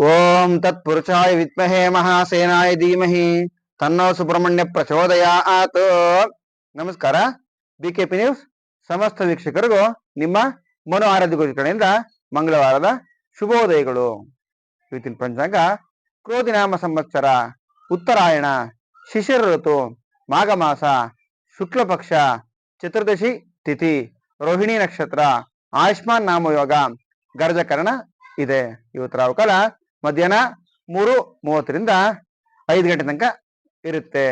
ಓಂ ತತ್ಪುರುಷಾಯ ವಿತ್ಮಹೇ ಮಹಾಸೇನಾಯ ಧೀಮಹಿ ತನ್ನೋ ಸುಬ್ರಹ್ಮಣ್ಯ ಪ್ರಚೋದಯಾತ್. ನಮಸ್ಕಾರ. ಬಿ ಕೆ ಪಿ ನ್ಯೂಸ್ ಸಮಸ್ತ ವೀಕ್ಷಕರಿಗೂ ನಿಮ್ಮ ಮನು ಆರಾಧ್ಯ ಕಡೆಯಿಂದ ಮಂಗಳವಾರದ ಶುಭೋದಯಗಳು. ಇವತ್ತಿನ ಪಂಚಾಂಗ ಕ್ರೋಧಿನಾಮ ಸಂವತ್ಸರ, ಉತ್ತರಾಯಣ ಶಿಶಿರ ಋತು ಮಾಘ ಮಾಸ ಶುಕ್ಲ ಪಕ್ಷ ಚತುರ್ದಶಿ ತಿಥಿ, ರೋಹಿಣಿ ನಕ್ಷತ್ರ, ಆಯುಷ್ಮಾನ್ ನಾಮಯೋಗ, ಗರ್ಜಕರಣ ಇದೆ. ಇವತ್ತು ರಾಹುಕಾಲ ಮಧ್ಯಾಹ್ನ ಮೂರು ಮೂವತ್ತರಿಂದ ಐದು ಗಂಟೆ ತನಕ ಇರುತ್ತೆ.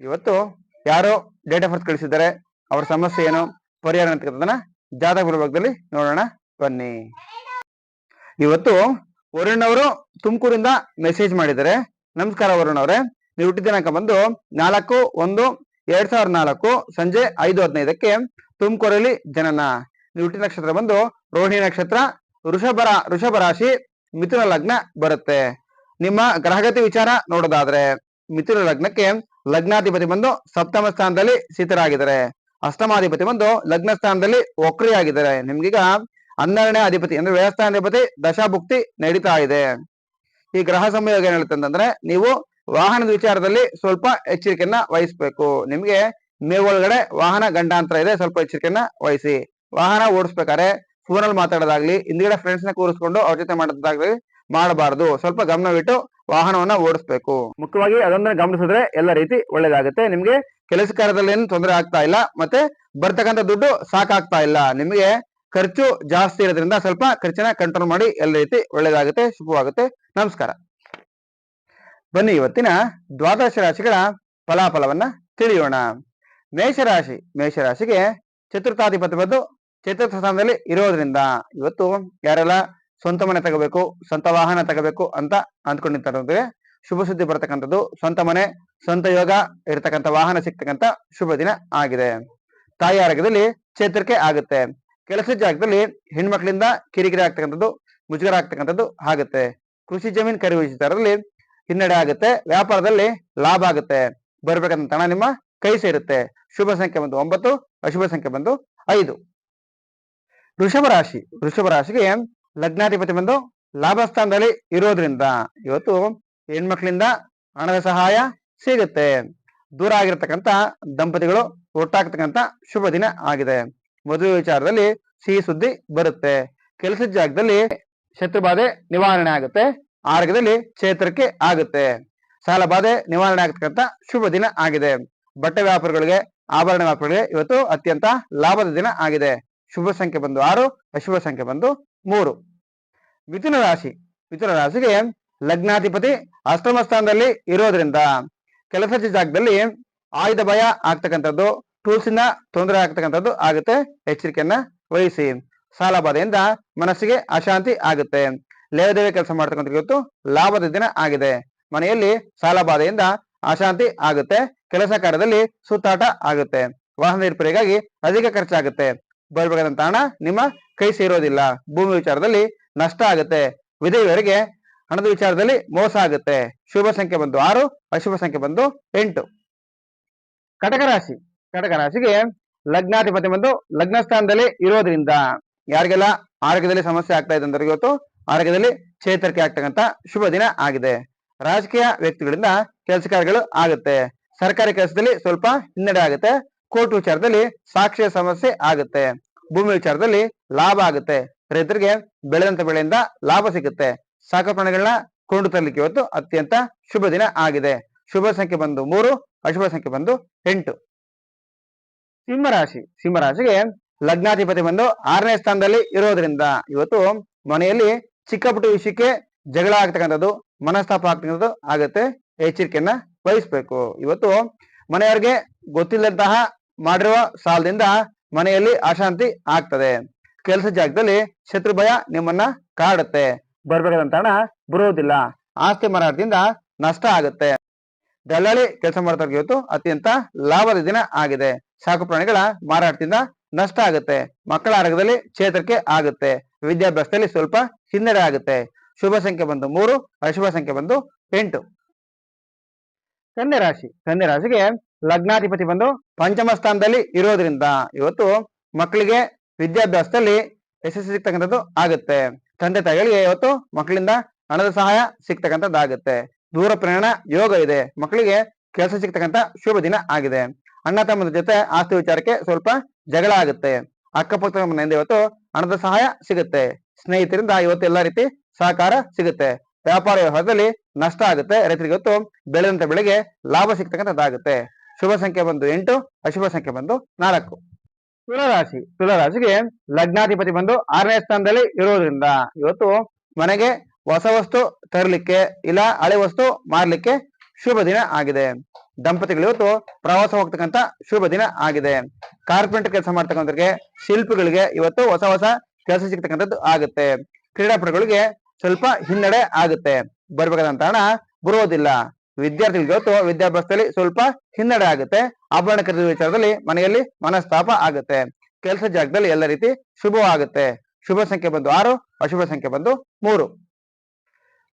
ಇವತ್ತು ಯಾರೋ ಡೇಟ್ ಆಫ್ ಬರ್ತ್ ಕಳಿಸಿದ್ದಾರೆ. ಅವ್ರ ಸಮಸ್ಯೆ ಏನು, ಪರಿಹಾರ ಅಂತಕ್ಕಂಥದ್ದನ್ನ ಜಾತಕ ವಿಭಾಗದಲ್ಲಿ ನೋಡೋಣ, ಬನ್ನಿ. ಇವತ್ತು ವರುಣ್ ಅವರು ತುಮಕೂರಿಂದ ಮೆಸೇಜ್ ಮಾಡಿದ್ದಾರೆ. ನಮಸ್ಕಾರ ವರುಣ್ ಅವರೇ. ನೀವು ಹುಟ್ಟಿದ ದಿನಾಂಕ ಬಂದು ನಾಲ್ಕು, ಒಂದು, ಎರಡ್ ಸಾವಿರದ ನಾಲ್ಕು, ಸಂಜೆ ಐದು ಹದಿನೈದಕ್ಕೆ ತುಮಕೂರಲ್ಲಿ ಜನನ. ನೀವು ಹುಟ್ಟಿದ ನಕ್ಷತ್ರ ಬಂದು ರೋಹಿಣಿ ನಕ್ಷತ್ರ ವೃಷಭ ವೃಷಭ ರಾಶಿ ಮಿಥುನ ಲಗ್ನ ಬರುತ್ತೆ. ನಿಮ್ಮ ಗ್ರಹಗತಿ ವಿಚಾರ ನೋಡೋದಾದ್ರೆ, ಮಿಥುನ ಲಗ್ನಕ್ಕೆ ಲಗ್ನಾಧಿಪತಿ ಬಂದು ಸಪ್ತಮ ಸ್ಥಾನದಲ್ಲಿ ಸ್ಥಿತರಾಗಿದ್ದಾರೆ ಅಷ್ಟಮಾಧಿಪತಿ ಬಂದು ಲಗ್ನ ಸ್ಥಾನದಲ್ಲಿ ವಕ್ರಿಯಾಗಿದ್ದಾರೆ. ನಿಮ್ಗೀಗ ಹನ್ನೆರಡನೇ ಅಧಿಪತಿ ಅಂದ್ರೆ ವ್ಯವಸ್ಥಾನಾಧಿಪತಿ ದಶಾಭುಕ್ತಿ ನಡೀತಾ ಇದೆ. ಈ ಗ್ರಹ ಸಂಯೋಗ ಏನ್ ಹೇಳುತ್ತೆ ಅಂತಂದ್ರೆ, ನೀವು ವಾಹನದ ವಿಚಾರದಲ್ಲಿ ಸ್ವಲ್ಪ ಎಚ್ಚರಿಕೆಯನ್ನ ವಹಿಸ್ಬೇಕು. ನಿಮ್ಗೆ ಒಳಗಡೆ ವಾಹನ ಗಂಡಾಂತರ ಇದೆ, ಸ್ವಲ್ಪ ಎಚ್ಚರಿಕೆಯನ್ನ ವಹಿಸಿ. ವಾಹನ ಓಡಿಸ್ಬೇಕಾದ್ರೆ ಫೋನಲ್ಲಿ ಮಾತಾಡೋದಾಗ್ಲಿ ಹಿಂದ್ಗಡೆ ಫ್ರೆಂಡ್ಸ್ನ ಕೂರಿಸ್ಕೊಂಡು ಅವ್ರ ಜೊತೆ ಮಾಡೋದಾಗ್ಲಿ ಮಾಡಬಾರದು. ಸ್ವಲ್ಪ ಗಮನವಿಟ್ಟು ವಾಹನವನ್ನ ಓಡಿಸ್ಬೇಕು. ಮುಖ್ಯವಾಗಿ ಅದನ್ನ ಗಮನಿಸಿದ್ರೆ ಎಲ್ಲ ರೀತಿ ಒಳ್ಳೇದಾಗುತ್ತೆ. ನಿಮ್ಗೆ ಕೆಲಸ ಕಾರ್ಯದಲ್ಲಿ ಏನು ತೊಂದರೆ ಆಗ್ತಾ ಇಲ್ಲ ಮತ್ತೆ ಬರ್ತಕ್ಕಂಥ ದುಡ್ಡು ಸಾಕಾಗ್ತಾ ಇಲ್ಲ. ನಿಮಗೆ ಖರ್ಚು ಜಾಸ್ತಿ ಇರೋದ್ರಿಂದ ಸ್ವಲ್ಪ ಖರ್ಚನ್ನ ಕಂಟ್ರೋಲ್ ಮಾಡಿ ಎಲ್ಲ ರೀತಿ ಒಳ್ಳೇದಾಗುತ್ತೆ ಶುಭವಾಗುತ್ತೆ. ನಮಸ್ಕಾರ. ಬನ್ನಿ ಇವತ್ತಿನ ದ್ವಾದಶ ರಾಶಿಗಳ ಫಲಾಫಲವನ್ನ ತಿಳಿಯೋಣ. ಮೇಷರಾಶಿ ಮೇಷರಾಶಿಗೆ ಚತುರ್ಥಾಧಿಪತಿ ಬಂದು ಚತುರ್ಥ ಸ್ಥಾನದಲ್ಲಿ ಇರೋದ್ರಿಂದ ಇವತ್ತು ಯಾರೆಲ್ಲ ಸ್ವಂತ ಮನೆ ತಗೋಬೇಕು, ಸ್ವಂತ ವಾಹನ ತಗೋಬೇಕು ಅಂತ ಅಂದ್ಕೊಂಡಿರ್ತಾರೆ ಶುಭ ಸುದ್ದಿ ಬರ್ತಕ್ಕಂಥದ್ದು ಸ್ವಂತ ಮನೆ, ಸ್ವಂತ ಯೋಗ ಇರತಕ್ಕಂಥ ವಾಹನ ಸಿಗ್ತಕ್ಕಂಥ ಶುಭ ದಿನ ಆಗಿದೆ. ತಾಯಿ ಆರೋಗ್ಯದಲ್ಲಿ ಚೇತರಿಕೆ ಆಗುತ್ತೆ. ಕೆಲಸದ ಜಾಗದಲ್ಲಿ ಹೆಣ್ಮಕ್ಳಿಂದ ಕಿರಿಕಿರಿ ಆಗ್ತಕ್ಕಂಥದ್ದು, ಮುಜುಗರ ಆಗ್ತಕ್ಕಂಥದ್ದು ಆಗುತ್ತೆ. ಕೃಷಿ ಜಮೀನ್ ಖರೀದಿ ವಿಚಾರದಲ್ಲಿ ಹಿನ್ನಡೆ ಆಗುತ್ತೆ, ವ್ಯಾಪಾರದಲ್ಲಿ ಲಾಭ ಆಗುತ್ತೆ. ಬರ್ಬೇಕಂತ ಹಣ ನಿಮ್ಮ ಕೈ ಸೇರುತ್ತೆ. ಶುಭ ಸಂಖ್ಯೆ ಬಂದು ಒಂಬತ್ತು, ಅಶುಭ ಸಂಖ್ಯೆ ಬಂದು ಐದು. ವೃಷಭ ರಾಶಿ. ವೃಷಭ ರಾಶಿಗೆ ಲಗ್ನಾಧಿಪತಿ ಬಂದು ಲಾಭ ಸ್ಥಾನದಲ್ಲಿ ಇರೋದ್ರಿಂದ ಇವತ್ತು ಹೆಣ್ಮಕ್ಳಿಂದ ಹಣದ ಸಹಾಯ ಸಿಗುತ್ತೆ. ದೂರ ಆಗಿರತಕ್ಕಂತ ದಂಪತಿಗಳು ಒಟ್ಟಾಗ್ತಕ್ಕಂತ ಶುಭ ದಿನ ಆಗಿದೆ. ಮದುವೆ ವಿಚಾರದಲ್ಲಿ ಸಿಹಿ ಸುದ್ದಿ ಬರುತ್ತೆ. ಕೆಲಸದ ಜಾಗದಲ್ಲಿ ಶತ್ರುಬಾಧೆ ನಿವಾರಣೆ ಆಗುತ್ತೆ. ಆರೋಗ್ಯದಲ್ಲಿ ಚೇತರಿಕೆ ಆಗುತ್ತೆ. ಸಾಲ ಬಾಧೆ ನಿವಾರಣೆ ಆಗತಕ್ಕಂತ ಶುಭ ದಿನ ಆಗಿದೆ. ಬಟ್ಟೆ ವ್ಯಾಪಾರಿಗಳಿಗೆ, ಆಭರಣ ವ್ಯಾಪಾರಗಳಿಗೆ ಇವತ್ತು ಅತ್ಯಂತ ಲಾಭದ ದಿನ ಆಗಿದೆ. ಶುಭ ಸಂಖ್ಯೆ ಬಂದು ಆರು, ಅಶುಭ ಸಂಖ್ಯೆ ಬಂದು ಮೂರು. ಮಿಥುನ ರಾಶಿ ಮಿಥುನ ರಾಶಿಗೆ ಲಗ್ನಾಧಿಪತಿ ಅಷ್ಟಮ ಸ್ಥಾನದಲ್ಲಿ ಇರೋದ್ರಿಂದ ಕೆಲಸದ ಜಾಗದಲ್ಲಿ ಆಯುಧ ಭಯ ಆಗ್ತಕ್ಕಂಥದ್ದು ಟೂಲ್ಸ್ ಇಂದ ತೊಂದರೆ ಆಗ್ತಕ್ಕಂಥದ್ದು ಆಗುತ್ತೆ. ಎಚ್ಚರಿಕೆಯನ್ನ ವಹಿಸಿ. ಸಾಲ ಬಾಧೆಯಿಂದ ಮನಸ್ಸಿಗೆ ಅಶಾಂತಿ ಆಗುತ್ತೆ. ಲೇವದೇವೆ ಕೆಲಸ ಮಾಡ್ತಕ್ಕಂಥ ಇವತ್ತು ಲಾಭದ ದಿನ ಆಗಿದೆ. ಮನೆಯಲ್ಲಿ ಸಾಲ ಬಾಧೆಯಿಂದ ಅಶಾಂತಿ ಆಗುತ್ತೆ. ಕೆಲಸ ಕಾರ್ಯದಲ್ಲಿ ಸುತ್ತಾಟ ಆಗುತ್ತೆ. ವಾಹನ ರಿಪೇರಿಗಾಗಿ ಅಧಿಕ ಖರ್ಚಾಗುತ್ತೆ. ಬರ್ಬೇಕಾದಂತ ಹಣ ನಿಮ್ಮ ಕೈ ಸೇರೋದಿಲ್ಲ. ಭೂಮಿ ವಿಚಾರದಲ್ಲಿ ನಷ್ಟ ಆಗುತ್ತೆ. ವಿಧವೆಯರಿಗೆ ಹಣದ ವಿಚಾರದಲ್ಲಿ ಮೋಸ ಆಗುತ್ತೆ. ಶುಭ ಸಂಖ್ಯೆ ಬಂದು ಆರು, ಅಶುಭ ಸಂಖ್ಯೆ ಬಂದು ಎಂಟು. ಕಟಕ ರಾಶಿ. ಕಟಕ ರಾಶಿಗೆ ಲಗ್ನಾಧಿಪತಿ ಬಂದು ಲಗ್ನ ಸ್ಥಾನದಲ್ಲಿ ಇರೋದ್ರಿಂದ ಯಾರಿಗೆಲ್ಲ ಆರೋಗ್ಯದಲ್ಲಿ ಸಮಸ್ಯೆ ಆಗ್ತಾ ಇದೆ ಅಂದ್ರೆ ಇವತ್ತು ಆರೋಗ್ಯದಲ್ಲಿ ಚೇತರಿಕೆ ಆಗ್ತಕ್ಕಂತ ಶುಭ ದಿನ ಆಗಿದೆ. ರಾಜಕೀಯ ವ್ಯಕ್ತಿಗಳಿಂದ ಕೆಲಸ ಕಾರ್ಯಗಳು ಆಗುತ್ತೆ. ಸರ್ಕಾರಿ ಕೆಲಸದಲ್ಲಿ ಸ್ವಲ್ಪ ಹಿನ್ನಡೆ ಆಗುತ್ತೆ. ಕೋರ್ಟ್ ವಿಚಾರದಲ್ಲಿ ಸಾಕ್ಷ್ಯ ಸಮಸ್ಯೆ ಆಗುತ್ತೆ. ಭೂಮಿ ವಿಚಾರದಲ್ಲಿ ಲಾಭ ಆಗುತ್ತೆ. ರೈತರಿಗೆ ಬೆಳೆದಂತ ಬೆಳೆಯಿಂದ ಲಾಭ ಸಿಗುತ್ತೆ. ಸಾಕು ಪ್ರಾಣಿಗಳನ್ನ ಕೊಂಡು ತರಲಿಕ್ಕೆ ಇವತ್ತು ಅತ್ಯಂತ ಶುಭ ದಿನ ಆಗಿದೆ. ಶುಭ ಸಂಖ್ಯೆ ಬಂದು ಮೂರು, ಅಶುಭ ಸಂಖ್ಯೆ ಬಂದು ಎಂಟು. ಸಿಂಹರಾಶಿ ಸಿಂಹರಾಶಿಗೆ ಲಗ್ನಾಧಿಪತಿ ಬಂದು ಆರನೇ ಸ್ಥಾನದಲ್ಲಿ ಇರೋದ್ರಿಂದ ಇವತ್ತು ಮನೆಯಲ್ಲಿ ಚಿಕ್ಕ ಪುಟ್ಟ ವಿಷಯಕ್ಕೆ ಜಗಳ ಆಗ್ತಕ್ಕಂಥದ್ದು, ಮನಸ್ತಾಪ ಆಗ್ತಕ್ಕಂಥದ್ದು ಆಗುತ್ತೆ. ಎಚ್ಚರಿಕೆಯನ್ನ ವಹಿಸ್ಬೇಕು. ಇವತ್ತು ಮನೆಯವರಿಗೆ ಗೊತ್ತಿಲ್ಲದಂತಹ ಮಾಡಿರುವ ಸಾಲದಿಂದ ಮನೆಯಲ್ಲಿ ಅಶಾಂತಿ ಆಗ್ತದೆ. ಕೆಲಸ ಜಾಗದಲ್ಲಿ ಶತ್ರು ಭಯ ನಿಮ್ಮನ್ನ ಕಾಡುತ್ತೆ. ಬರ್ಬೇಕಾದಂತ ಹಣ ಬರುವುದಿಲ್ಲ ಆಸ್ತಿ ಮಾರಾಟದಿಂದ ನಷ್ಟ ಆಗುತ್ತೆ. ದಲ್ಲಾಳಿ ಕೆಲಸ ಮಾಡ್ತಾರೆ ಇವತ್ತು ಅತ್ಯಂತ ಲಾಭದ ದಿನ ಆಗಿದೆ. ಸಾಕು ಪ್ರಾಣಿಗಳ ಮಾರಾಟದಿಂದ ನಷ್ಟ ಆಗುತ್ತೆ. ಮಕ್ಕಳ ಆರೋಗ್ಯದಲ್ಲಿ ಚೇತರಿಕೆ ಆಗುತ್ತೆ. ವಿದ್ಯಾಭ್ಯಾಸದಲ್ಲಿ ಸ್ವಲ್ಪ ಹಿನ್ನಡೆ ಆಗುತ್ತೆ. ಶುಭ ಸಂಖ್ಯೆ ಬಂದು ಮೂರು, ಅಶುಭ ಸಂಖ್ಯೆ ಬಂದು ಎಂಟು. ಕನ್ಯಾ ರಾಶಿ. ಕನ್ಯಾ ರಾಶಿಗೆ ಲಗ್ನಾಧಿಪತಿ ಬಂದು ಪಂಚಮ ಸ್ಥಾನದಲ್ಲಿ ಇರೋದ್ರಿಂದ ಇವತ್ತು ಮಕ್ಕಳಿಗೆ ವಿದ್ಯಾಭ್ಯಾಸದಲ್ಲಿ ಯಶಸ್ಸು ಸಿಗ್ತಕ್ಕಂಥದ್ದು ಆಗುತ್ತೆ. ತಂದೆ ತಾಯಿಗಳಿಗೆ ಇವತ್ತು ಮಕ್ಕಳಿಂದ ಹಣದ ಸಹಾಯ ಸಿಗ್ತಕ್ಕಂಥದ್ದಾಗುತ್ತೆ ದೂರ ಪ್ರಯಾಣ ಯೋಗ ಇದೆ. ಮಕ್ಕಳಿಗೆ ಕೆಲಸ ಸಿಗ್ತಕ್ಕಂಥ ಶುಭ ದಿನ ಆಗಿದೆ. ಅಣ್ಣ ತಮ್ಮದ ಜೊತೆ ಆಸ್ತಿ ವಿಚಾರಕ್ಕೆ ಸ್ವಲ್ಪ ಜಗಳ ಆಗುತ್ತೆ. ಅಕ್ಕಪಕ್ಕದ ಮನೆಯಿಂದ ಇವತ್ತು ಹಣದ ಸಹಾಯ ಸಿಗುತ್ತೆ. ಸ್ನೇಹಿತರಿಂದ ಇವತ್ತು ಎಲ್ಲಾ ರೀತಿ ಸಹಕಾರ ಸಿಗುತ್ತೆ. ವ್ಯಾಪಾರ ವ್ಯವಹಾರದಲ್ಲಿ ನಷ್ಟ ಆಗುತ್ತೆ. ರೈತರಿಗೆ ಇವತ್ತು ಬೆಳೆದಂತ ಬೆಳೆಗೆ ಲಾಭ ಸಿಗ್ತಕ್ಕಂಥದ್ದಾಗುತ್ತೆ. ಶುಭ ಸಂಖ್ಯೆ ಬಂದು ಎಂಟು, ಅಶುಭ ಸಂಖ್ಯೆ ಬಂದು ನಾಲ್ಕು. ತುಲಾರಾಶಿ, ತುಲಾರಾಶಿಗೆ ಲಗ್ನಾಧಿಪತಿ ಬಂದು ಆರನೇ ಸ್ಥಾನದಲ್ಲಿ ಇರೋದ್ರಿಂದ ಇವತ್ತು ಮನೆಗೆ ಹೊಸ ವಸ್ತು ತರಲಿಕ್ಕೆ ಇಲ್ಲ, ಹಳೆ ವಸ್ತು ಮಾರ್ಲಿಕ್ಕೆ ಶುಭ ದಿನ ಆಗಿದೆ. ದಂಪತಿಗಳು ಇವತ್ತು ಪ್ರವಾಸ ಹೋಗ್ತಕ್ಕಂತ ಶುಭ ದಿನ ಆಗಿದೆ. ಕಾರ್ಪೆಂಟರ್ ಕೆಲಸ ಮಾಡ್ತಕ್ಕಂಥವ್ರಿಗೆ, ಶಿಲ್ಪಿಗಳಿಗೆ ಇವತ್ತು ಹೊಸ ಹೊಸ ಕೆಲಸ ಸಿಗ್ತಕ್ಕಂಥದ್ದು ಆಗುತ್ತೆ. ಕ್ರೀಡಾಪಟುಗಳಿಗೆ ಸ್ವಲ್ಪ ಹಿನ್ನಡೆ ಆಗುತ್ತೆ. ಬರ್ಬೇಕಾದಂತ ಹಣ ಬರುವುದಿಲ್ಲ ವಿದ್ಯಾರ್ಥಿಗಳಿಗೆ ಇವತ್ತು ವಿದ್ಯಾಭ್ಯಾಸದಲ್ಲಿ ಸ್ವಲ್ಪ ಹಿನ್ನಡೆ ಆಗುತ್ತೆ. ಆಭರಣ ಖರೀದಿ ವಿಚಾರದಲ್ಲಿ ಮನೆಯಲ್ಲಿ ಮನಸ್ತಾಪ ಆಗುತ್ತೆ. ಕೆಲಸ ಜಾಗದಲ್ಲಿ ಎಲ್ಲ ರೀತಿ ಶುಭವಾಗುತ್ತೆ ಶುಭ ಸಂಖ್ಯೆ ಬಂದು ಆರು, ಅಶುಭ ಸಂಖ್ಯೆ ಬಂದು ಮೂರು.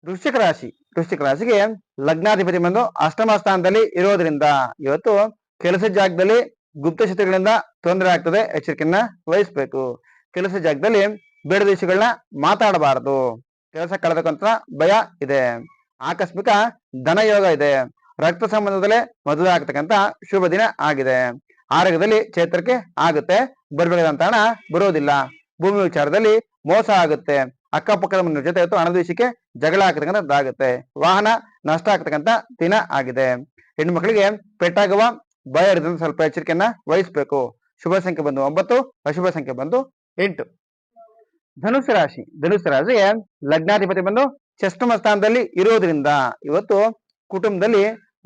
ವೃಶ್ಚಿಕ ರಾಶಿ. ವೃಶ್ಚಿಕ ರಾಶಿಗೆ ಲಗ್ನಾಧಿಪತಿ ಬಂದು ಅಷ್ಟಮ ಸ್ಥಾನದಲ್ಲಿ ಇರೋದ್ರಿಂದ ಇವತ್ತು ಕೆಲಸ ಜಾಗದಲ್ಲಿ ಗುಪ್ತ ಶತ್ರುಗಳಿಂದ ತೊಂದರೆ ಆಗ್ತದೆ. ಎಚ್ಚರಿಕೆಯನ್ನ ವಹಿಸ್ಬೇಕು. ಕೆಲಸ ಜಾಗದಲ್ಲಿ ಬೇಡ ದೇಶಗಳನ್ನ ಮಾತಾಡಬಾರದು. ಕೆಲಸ ಕಳೆದಕ್ಕಂತ ಭಯ ಇದೆ. ಆಕಸ್ಮಿಕ ಧನಯೋಗ ಇದೆ. ರಕ್ತ ಸಂಬಂಧದಲ್ಲೇ ಮದುವೆ ಆಗ್ತಕ್ಕಂತ ಶುಭ ದಿನ ಆಗಿದೆ. ಆರೋಗ್ಯದಲ್ಲಿ ಚೇತರಿಕೆ ಆಗುತ್ತೆ. ಬರ್ಬೇಕಾದಂತ ಹಣ ಬರೋದಿಲ್ಲ. ಭೂಮಿ ವಿಚಾರದಲ್ಲಿ ಮೋಸ ಆಗುತ್ತೆ. ಅಕ್ಕಪಕ್ಕದ ಮನೆಯ ಜೊತೆ ಅಥವಾ ಹಣದ ವಿಷಯಕ್ಕೆ ಜಗಳ ಆಗ್ತಕ್ಕಂಥದ್ದಾಗುತ್ತೆ. ವಾಹನ ನಷ್ಟ ಆಗ್ತಕ್ಕಂಥ ದಿನ ಆಗಿದೆ. ಹೆಣ್ಣು ಮಕ್ಕಳಿಗೆ ಪೆಟ್ಟಾಗುವ ಭಯ ಹಿಡಿದಂತ ಸ್ವಲ್ಪ ಎಚ್ಚರಿಕೆಯನ್ನ ವಹಿಸ್ಬೇಕು. ಶುಭ ಸಂಖ್ಯೆ ಬಂದು ಒಂಬತ್ತು, ಅಶುಭ ಸಂಖ್ಯೆ ಬಂದು ಎಂಟು. ಧನುಸು ರಾಶಿ. ಧನುಸು ರಾಶಿಗೆ ಲಗ್ನಾಧಿಪತಿ ಬಂದು ಷಷ್ಟಮ ಸ್ಥಾನದಲ್ಲಿ ಇರೋದ್ರಿಂದ ಇವತ್ತು ಕುಟುಂಬದಲ್ಲಿ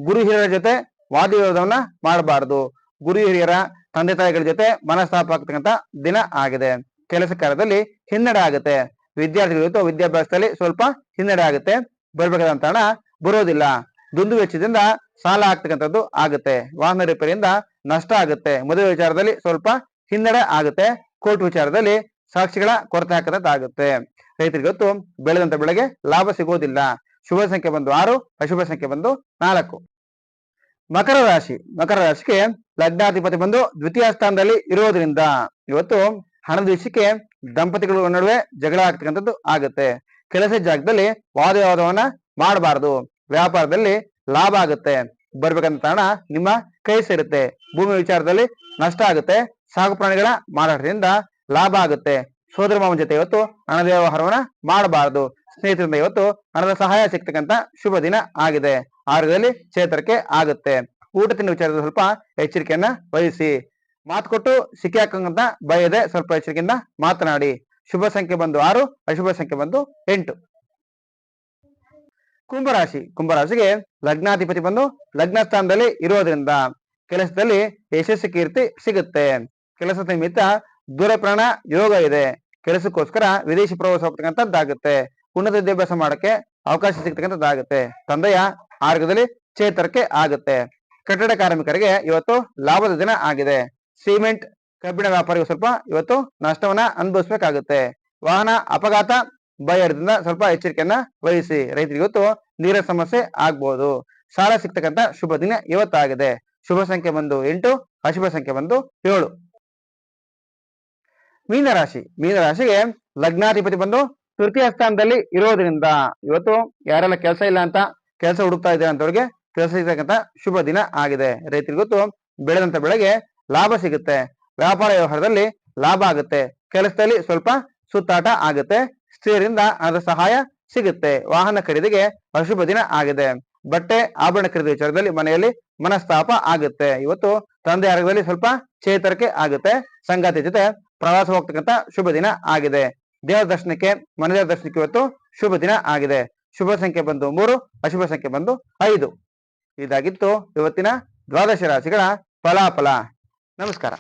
ಗುರು ಹಿರಿಯರ ಜೊತೆ ವಾದ ವಿರೋಧವನ್ನ ಮಾಡಬಾರದು. ಗುರು ಹಿರಿಯರ ತಂದೆ ತಾಯಿಗಳ ಜೊತೆ ಮನಸ್ತಾಪ ಆಗ್ತಕ್ಕಂಥ ದಿನ ಆಗಿದೆ. ಕೆಲಸ ಕಾರ್ಯದಲ್ಲಿ ಹಿನ್ನಡೆ ಆಗುತ್ತೆ. ವಿದ್ಯಾರ್ಥಿಗಳು ಇವತ್ತು ವಿದ್ಯಾಭ್ಯಾಸದಲ್ಲಿ ಸ್ವಲ್ಪ ಹಿನ್ನಡೆ ಆಗುತ್ತೆ. ಬರ್ಬೇಕಾದಂತ ಹಣ ಬರೋದಿಲ್ಲ. ದುಂದು ವೆಚ್ಚದಿಂದ ಸಾಲ ಆಗ್ತಕ್ಕಂಥದ್ದು ಆಗುತ್ತೆ. ವಾಹನ ರಿಪೇರಿಯಿಂದ ನಷ್ಟ ಆಗುತ್ತೆ. ಮದುವೆ ವಿಚಾರದಲ್ಲಿ ಸ್ವಲ್ಪ ಹಿನ್ನಡೆ ಆಗುತ್ತೆ. ಕೋರ್ಟ್ ವಿಚಾರದಲ್ಲಿ ಸಾಕ್ಷಿಗಳ ಕೊರತೆ ಹಾಕದಂತಾಗುತ್ತೆ. ರೈತರಿಗೆ ಗೊತ್ತು, ಬೆಳೆದಂತ ಬೆಳೆಗೆ ಲಾಭ ಸಿಗೋದಿಲ್ಲ. ಶುಭ ಸಂಖ್ಯೆ ಬಂದು ಆರು, ಅಶುಭ ಸಂಖ್ಯೆ ಬಂದು ನಾಲ್ಕು. ಮಕರ ರಾಶಿ, ಮಕರ ರಾಶಿಗೆ ಲಗ್ನಾಧಿಪತಿ ಬಂದು ದ್ವಿತೀಯ ಸ್ಥಾನದಲ್ಲಿ ಇರೋದ್ರಿಂದ ಇವತ್ತು ಹಣದ ವಿಷಯಕ್ಕೆ ದಂಪತಿಗಳ ನಡುವೆ ಜಗಳ ಆಗ್ತಕ್ಕಂಥದ್ದು ಆಗುತ್ತೆ. ಕೆಲಸ ಜಾಗದಲ್ಲಿ ವಾದ ವಿವಾದವನ್ನ ಮಾಡಬಾರದು. ವ್ಯಾಪಾರದಲ್ಲಿ ಲಾಭ ಆಗುತ್ತೆ. ಬರ್ಬೇಕಂತ ಕಾರಣ ನಿಮ್ಮ ಕೈ ಸೇರುತ್ತೆ. ಭೂಮಿ ವಿಚಾರದಲ್ಲಿ ನಷ್ಟ ಆಗುತ್ತೆ. ಸಾಕು ಪ್ರಾಣಿಗಳ ಮಾರಾಟದಿಂದ ಲಾಭ ಆಗುತ್ತೆ. ಸೋದರ ಮಾವನ ಜೊತೆ ಇವತ್ತು ಹಣದ ವ್ಯವಹಾರವನ್ನ ಮಾಡಬಾರದು. ಸ್ನೇಹಿತರಿಂದ ಇವತ್ತು ಹಣದ ಸಹಾಯ ಸಿಗ್ತಕ್ಕಂತ ಶುಭ ದಿನ ಆಗಿದೆ. ಆರೋಗ್ಯದಲ್ಲಿ ಚೇತರಿಕೆ ಆಗುತ್ತೆ. ಊಟ ತಿನ್ನ ವಿಚಾರದಲ್ಲಿ ಸ್ವಲ್ಪ ಎಚ್ಚರಿಕೆಯನ್ನ ವಹಿಸಿ. ಮಾತು ಕೊಟ್ಟು ಸಿಕ್ಕಿ ಹಾಕಂತ ಭಯ ಇದೆ ಸ್ವಲ್ಪ ಎಚ್ಚರಿಕೆಯಿಂದ ಮಾತನಾಡಿ. ಶುಭ ಸಂಖ್ಯೆ ಬಂದು ಆರು, ಅಶುಭ ಸಂಖ್ಯೆ ಬಂದು ಎಂಟು. ಕುಂಭರಾಶಿ. ಕುಂಭರಾಶಿಗೆ ಲಗ್ನಾಧಿಪತಿ ಬಂದು ಲಗ್ನ ಸ್ಥಾನದಲ್ಲಿ ಇರೋದ್ರಿಂದ ಕೆಲಸದಲ್ಲಿ ಯಶಸ್ವಿ ಕೀರ್ತಿ ಸಿಗುತ್ತೆ. ಕೆಲಸದ ನಿಮಿತ್ತ ದೂರ ಪ್ರಯಾಣ ಯೋಗ ಇದೆ. ಕೆಲಸಕ್ಕೋಸ್ಕರ ವಿದೇಶಿ ಪ್ರವಾಸ ಹೋಗ್ತಕ್ಕಂಥದ್ದಾಗುತ್ತೆ. ಉನ್ನತ ವಿದ್ಯಾಭ್ಯಾಸ ಮಾಡಕ್ಕೆ ಅವಕಾಶ ಸಿಗ್ತಕ್ಕಂಥದ್ದಾಗುತ್ತೆ. ತಂದೆಯ ಆರೋಗ್ಯದಲ್ಲಿ ಚೇತರಿಕೆ ಆಗುತ್ತೆ. ಕಟ್ಟಡ ಕಾರ್ಮಿಕರಿಗೆ ಇವತ್ತು ಲಾಭದ ದಿನ ಆಗಿದೆ. ಸಿಮೆಂಟ್ ಕಬ್ಬಿಣ ವ್ಯಾಪಾರಿಗೆ ಸ್ವಲ್ಪ ಇವತ್ತು ನಷ್ಟವನ್ನ ಅನುಭವಿಸ್ಬೇಕಾಗುತ್ತೆ. ವಾಹನ ಅಪಘಾತ ಭಯದಿಂದ ಸ್ವಲ್ಪ ಎಚ್ಚರಿಕೆಯನ್ನ ವಹಿಸಿ. ರೈತರಿಗೆ ಇವತ್ತು ನೀರಿನ ಸಮಸ್ಯೆ ಆಗ್ಬಹುದು ಸಾಲ ಸಿಗ್ತಕ್ಕಂತ ಶುಭ ದಿನ ಇವತ್ತಾಗಿದೆ. ಶುಭ ಸಂಖ್ಯೆ ಬಂದು ಎಂಟು, ಅಶುಭ ಸಂಖ್ಯೆ ಬಂದು ಏಳು. ಮೀನರಾಶಿ ಮೀನರಾಶಿಗೆ ಲಗ್ನಾಧಿಪತಿ ಬಂದು ತೃತೀಯ ಸ್ಥಾನದಲ್ಲಿ ಇರೋದ್ರಿಂದ ಇವತ್ತು ಯಾರೆಲ್ಲ ಕೆಲಸ ಇಲ್ಲ ಅಂತ, ಕೆಲಸ ಹುಡುಕ್ತಾ ಇದ್ದಾರೆ ಅಂತವ್ರಿಗೆ ಕೆಲಸ ಸಿಗ್ತಕ್ಕಂತ ಶುಭ ದಿನ ಆಗಿದೆ. ರೈತರಿಗೆ ಗೊತ್ತು, ಬೆಳೆದಂತ ಬೆಳೆಗೆ ಲಾಭ ಸಿಗುತ್ತೆ. ವ್ಯಾಪಾರ ವ್ಯವಹಾರದಲ್ಲಿ ಲಾಭ ಆಗುತ್ತೆ. ಕೆಲಸದಲ್ಲಿ ಸ್ವಲ್ಪ ಸುತ್ತಾಟ ಆಗುತ್ತೆ. ಸ್ತ್ರೀಯರಿಂದ ಅದರ ಸಹಾಯ ಸಿಗುತ್ತೆ. ವಾಹನ ಖರೀದಿಗೆ ಅಶುಭ ದಿನ ಆಗಿದೆ. ಬಟ್ಟೆ ಆಭರಣ ಖರೀದಿ ವಿಚಾರದಲ್ಲಿ ಮನೆಯಲ್ಲಿ ಮನಸ್ತಾಪ ಆಗುತ್ತೆ. ಇವತ್ತು ತಂದೆ ಆರೋಗ್ಯದಲ್ಲಿ ಸ್ವಲ್ಪ ಚೇತರಿಕೆ ಆಗುತ್ತೆ. ಸಂಗಾತಿ ಜೊತೆ ಪ್ರವಾಸ ಹೋಗ್ತಕ್ಕಂತ ಶುಭ ದಿನ ಆಗಿದೆ. ದೇವರ ದರ್ಶನಕ್ಕೆ ಮನೆದೇವರ ದರ್ಶನಕ್ಕೆ ಇವತ್ತು ಶುಭ ದಿನ ಆಗಿದೆ. ಶುಭ ಸಂಖ್ಯೆ ಬಂದು ಮೂರು, ಅಶುಭ ಸಂಖ್ಯೆ ಬಂದು ಐದು. ಇದಾಗಿತ್ತು ಇವತ್ತಿನ ದ್ವಾದಶ ರಾಶಿಗಳ ಫಲಾಫಲ. ನಮಸ್ಕಾರ.